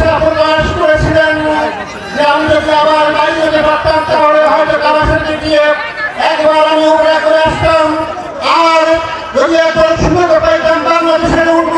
ইচ্ছা প্রকাশ করেছিলেন যে আমি যদি আবার বাড়ি যেতে পারতাম, তাহলে হয়তো কাবার সাথে গিয়ে একবার আর যদি এত সুযোগ পাইতাম বাংলাদেশের উন্নয়ন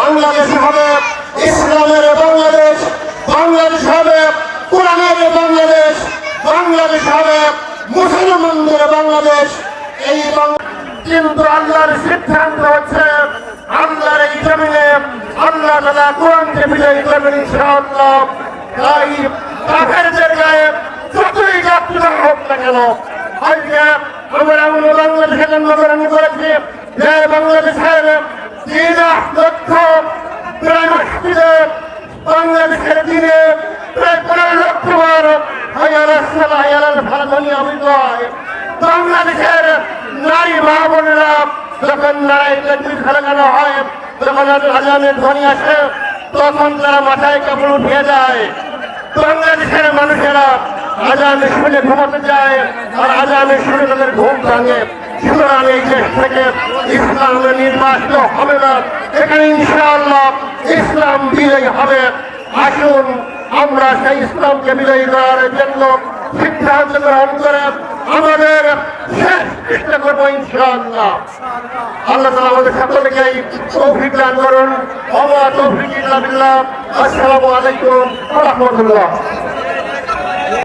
বাংলাদেশ হবে ইসলামের বাংলাদেশ বাংলাদেশ হবে কোরআনের বাংলাদেশ বাংলাদেশ হবে মুসলমানদের বাংলাদেশ। এই কিন্তু আল্লাহর সিদ্ধান্ত হচ্ছে আল্লাহর এই জমিনে আল্লাহ তালা কোরআনকে বিজয়ী কাফেরদের গায়ে যতই যাত্রা হোক না কেন, আজকে আমরা বাংলাদেশে জন্মগ্রহণ করেছি। যে বাংলাদেশের তিন লক্ষ মসজিদে বাংলাদেশের দিনে প্রায় পনেরো লক্ষ ভারতনী অমিত বাংলাদেশের নারী মা বোনেরা যখন নারায় তকবির ফেলানো হয়, যখন আজানের ধ্বনি আসে, তখন তারা মাথায় কাপড় উঠিয়ে যায় বাংলাদেশের মানুষেরা আজানে শুনে ঘুমাতে যায় আর আজানে শুনে তাদের ঘুম ভাঙে। সুতরাং এই দেশ থেকে ইসলামের নির্বাচিত হবে না। এখানে ইনশাআল্লাহ ইসলাম বিজয়ী হবে। আসুন, আমরা সেই ইসলামকে বিজয়ী করার জন্য সিদ্ধান্ত গ্রহণ করে আমাদের আল্লাহ আসসালামু আলাইকুম রাহমাতুল্লাহ।